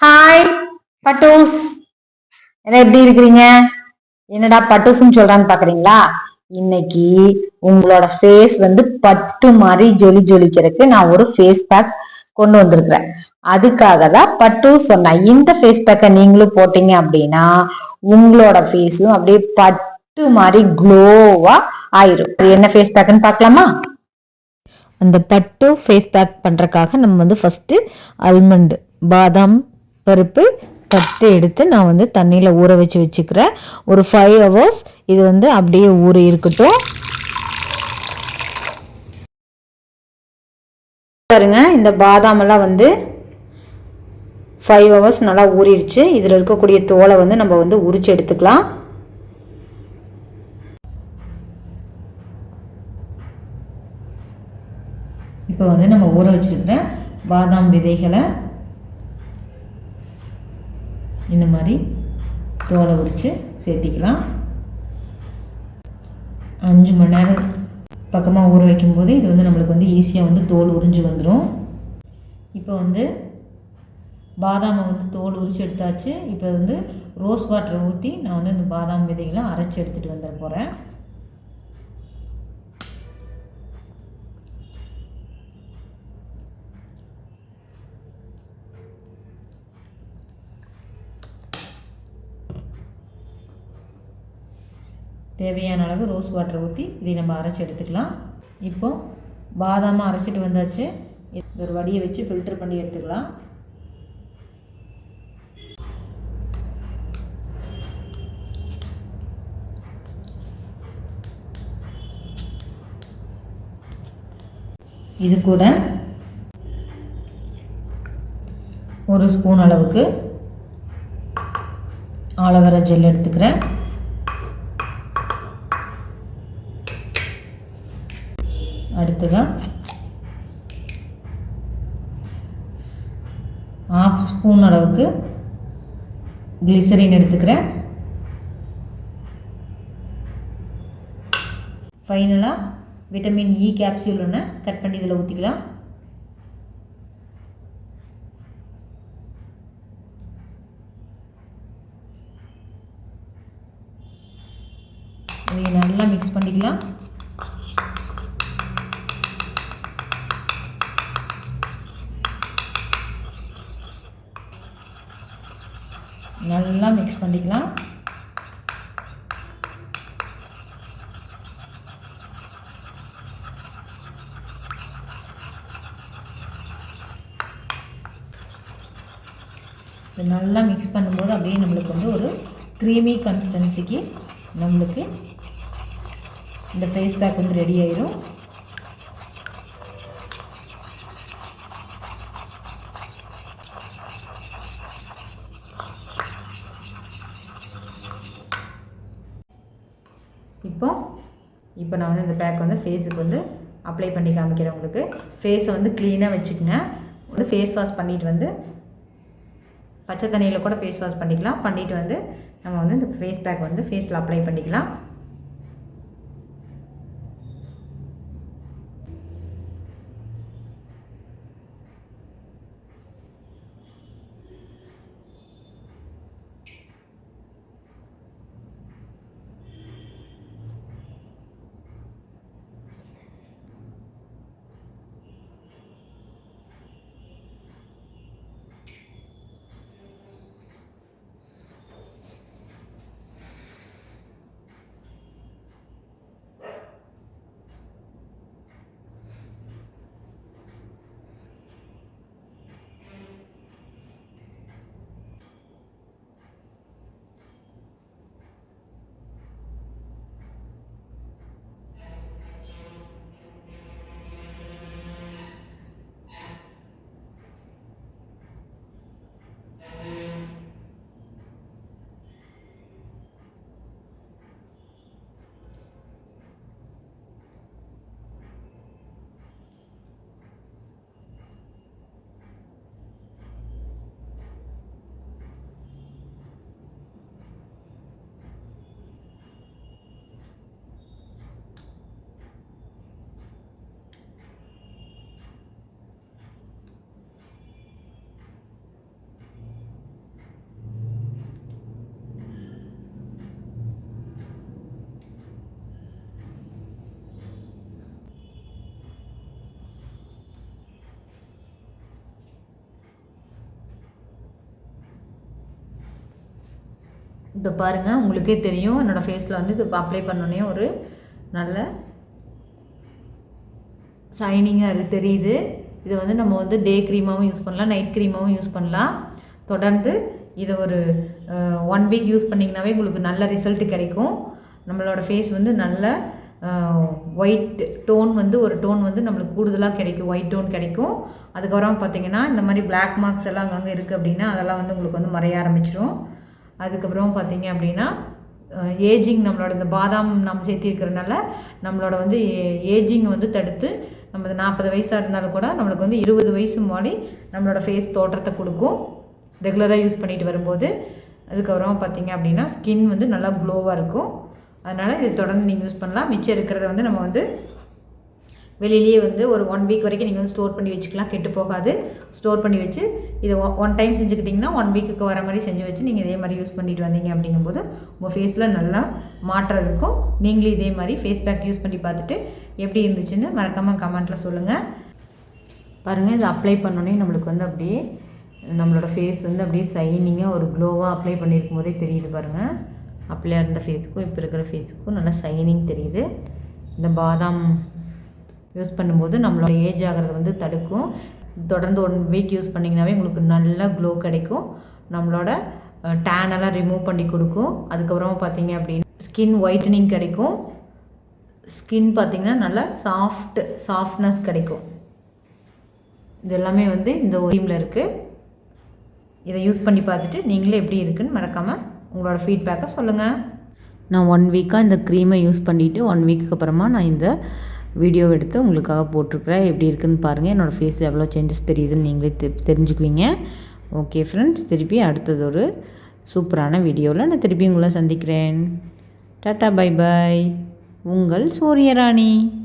Hi பட்டூஸ் என்ன எப்படி இருக்கிறீங்க? என்னடா பட்டூஸ்னு சொல்றான்னு பாக்குறீங்களா? இன்னைக்கு உங்களோட ஃபேஸ் வந்து பட்டு மாதிரி ஜொலி ஜொலிக்கிறதுக்கு நான் ஒரு ஃபேஸ் பேக் கொண்டு வந்திருக்கிறேன். அதுக்காக தான் பட்டு சொன்னேன். இந்த ஃபேஸ் பேக்கை நீங்களும் போட்டீங்க அப்படின்னா உங்களோட ஃபேஸும் அப்படியே பட்டு மாதிரி க்ளோவா ஆயிரும். அது என்ன ஃபேஸ் பேக்குன்னு பார்க்கலாமா? அந்த பட்டு ஃபேஸ் பேக் பண்ணுறக்காக நம்ம வந்து ஃபஸ்ட்டு அல்மண்டு பாதாம் பருப்பு தட்டு எடுத்து நான் வந்து தண்ணியில் ஊற வச்சு வச்சுக்கிறேன். ஒரு ஃபைவ் ஹவர்ஸ் இது வந்து அப்படியே ஊற இருக்கட்டும். பாருங்க இந்த பாதாமெல்லாம் வந்து ஃபைவ் ஹவர்ஸ் நல்லா ஊறிடுச்சு. இதில் இருக்கக்கூடிய தோலை வந்து நம்ம வந்து உரிச்சு எடுத்துக்கலாம். இப்போ வந்து நம்ம ஊற வச்சுருக்கிற பாதாம் விதைகளை இந்த மாதிரி தோலை உரித்து சேர்த்திக்கலாம். அஞ்சு மணி நேரம் பக்கமாக ஊற வைக்கும்போது இது வந்து நம்மளுக்கு வந்து ஈஸியாக வந்து தோல் உறிஞ்சு வந்துடும் இப்போ வந்து பாதாமை வந்து தோல் உரிச்சு எடுத்தாச்சு. இப்போ வந்து ரோஸ் வாட்டரை ஊற்றி நான் வந்து இந்த பாதாம் விதைகளை அரைச்சி எடுத்துகிட்டு வந்துட போகிறேன் தேவையான அளவு ரோஸ் வாட்டர் ஊற்றி இதை நம்ம அரைச்சி எடுத்துக்கலாம். இப்போது பாதாமாக அரைச்சிட்டு வந்தாச்சு. ஒரு வடியை வச்சு ஃபில்டர் பண்ணி எடுத்துக்கலாம். இது கூட ஒரு ஸ்பூன் அளவுக்கு ஆலோவேரா ஜெல் எடுத்துக்கிறேன். அடுத்ததாக ஆஃப் ஸ்பூன் அளவுக்கு கிளிசரின் எடுத்துக்கிறேன். ஃபைனலாக விட்டமின் இ கேப்சியூல் ஒன்று கட் பண்ணி இதில் ஊற்றிக்கலாம் இதை நல்லா மிக்ஸ் பண்ணிக்கலாம். நல்லா மிக்ஸ் பண்ணிக்கலாம். இது நல்லா மிக்ஸ் பண்ணும்போது அப்படியே நம்மளுக்கு வந்து ஒரு க்ரீமி கன்சிஸ்டன்சிக்கு நம்மளுக்கு இந்த ஃபேஸ் பேக் வந்து ரெடி ஆயிடும் இப்போ இப்போ நான் வந்து இந்த பேக் வந்து ஃபேஸுக்கு வந்து அப்ளை பண்ணி காமிக்கிறேன் உங்களுக்கு. ஃபேஸை வந்து க்ளீனாக வச்சுக்கோங்க. வந்து ஃபேஸ் வாஷ் பண்ணிட்டு வந்து பச்சை தண்ணியில் கூட ஃபேஸ் வாஷ் பண்ணிக்கலாம். பண்ணிவிட்டு வந்து நம்ம வந்து இந்த ஃபேஸ் பேக் வந்து ஃபேஸில் அப்ளை பண்ணிக்கலாம். இப்போ பாருங்கள் உங்களுக்கே தெரியும். என்னோடய ஃபேஸில் வந்து இது அப்ளை பண்ணோன்னே ஒரு நல்ல ஷைனிங்காக இருக்கு தெரியுது. இதை வந்து நம்ம வந்து டே க்ரீமாகவும் யூஸ் பண்ணலாம் நைட் க்ரீமாகவும் யூஸ் பண்ணலாம். தொடர்ந்து இதை ஒரு ஒன் வீக் யூஸ் பண்ணிங்கனாவே உங்களுக்கு நல்ல ரிசல்ட் கிடைக்கும். நம்மளோட ஃபேஸ் வந்து நல்ல ஒயிட் டோன் வந்து ஒரு டோன் வந்து நம்மளுக்கு கூடுதலாக கிடைக்கும். ஒயிட் டோன் கிடைக்கும். அதுக்கப்புறம் பார்த்தீங்கன்னா இந்த மாதிரி பிளாக் மார்க்ஸ் எல்லாம் அங்கே இருக்குது அப்படின்னா அதெல்லாம் வந்து உங்களுக்கு வந்து மறைய ஆரம்பிச்சிரும். அதுக்கப்புறம் பார்த்தீங்க அப்படின்னா ஏஜிங் நம்மளோட இந்த பாதாம் நம்ம சேர்த்திருக்கிறனால நம்மளோட வந்து ஏஜிங் வந்து தடுத்து நம்ம நாற்பது வயசாக இருந்தாலும் கூட நம்மளுக்கு வந்து இருபது வயசு முன்னாடி நம்மளோட ஃபேஸ் தோற்றத்தை கொடுக்கும். ரெகுலராக யூஸ் பண்ணிட்டு வரும்போது. அதுக்கப்புறம் பார்த்தீங்க அப்படின்னா ஸ்கின் வந்து நல்லா க்ளோவாக இருக்கும். அதனால் இது தொடர்ந்து நீங்கள் யூஸ் பண்ணலாம். மிச்சம் இருக்கிறத வந்து நம்ம வந்து வெளியிலேயே வந்து ஒரு ஒன் வீக் வரைக்கும் நீங்கள் வந்து ஸ்டோர் பண்ணி வச்சுக்கலாம். கெட்டு போகாது. ஸ்டோர் பண்ணி வச்சு இதை ஒன் டைம் செஞ்சுக்கிட்டிங்கன்னா ஒன் வீக்குக்கு வர மாதிரி செஞ்சு வச்சு நீங்கள் இதே மாதிரி யூஸ் பண்ணிட்டு வந்தீங்க அப்படிங்கும்போது உங்கள் ஃபேஸில் நல்லா மாற்றம் இருக்கும். நீங்களும் இதே மாதிரி ஃபேஸ் பேக் யூஸ் பண்ணி பார்த்துட்டு எப்படி இருந்துச்சுன்னு மறக்காமல் கமெண்ட்டில் சொல்லுங்கள் பாருங்கள் இதை அப்ளை பண்ணோன்னே நம்மளுக்கு வந்து அப்படியே நம்மளோட ஃபேஸ் வந்து அப்படியே ஷைனிங்காக ஒரு க்ளோவாக அப்ளை பண்ணியிருக்கும் போதே தெரியுது பாருங்கள் அப்ளை இருந்த ஃபேஸுக்கும் இப்போ இருக்கிற ஃபேஸுக்கும் நல்லா ஷைனிங் தெரியுது. இந்த பாதாம் யூஸ் பண்ணும்போது நம்மளோட ஏஜ் ஆகிறது வந்து தடுக்கும். தொடர்ந்து ஒன் வீக் யூஸ் பண்ணிங்கனாவே உங்களுக்கு நல்ல க்ளோ கிடைக்கும். நம்மளோட டேன் எல்லாம் ரிமூவ் பண்ணி கொடுக்கும். அதுக்கப்புறமா பார்த்தீங்க அப்படின்னா ஸ்கின் ஒயிட்டனிங் கிடைக்கும். ஸ்கின் பார்த்தீங்கன்னா நல்லா சாஃப்ட் சாஃப்ட்னஸ் கிடைக்கும். இது எல்லாமே வந்து இந்த ஒரீமில் இருக்குது இதை யூஸ் பண்ணி பார்த்துட்டு நீங்களே எப்படி இருக்குன்னு மறக்காமல் உங்களோட ஃபீட்பேக்கை சொல்லுங்கள் நான் ஒன் வீக்காக இந்த க்ரீமை யூஸ் பண்ணிவிட்டு ஒன் வீக்குக்கு அப்புறமா நான் இந்த வீடியோ எடுத்து உங்களுக்காக போட்டிருக்கிறேன். எப்படி இருக்குன்னு பாருங்கள் என்னோடய ஃபேஸில் எவ்வளோ சேஞ்சஸ் தெரியுதுன்னு நீங்களே தெ தெரிஞ்சுக்குவீங்க. ஓகே ஃப்ரெண்ட்ஸ் திருப்பி அடுத்தது ஒரு சூப்பரான வீடியோவில் நான் திருப்பி உங்களை சந்திக்கிறேன். டாட்டா பை பாய் உங்கள் சூரியராணி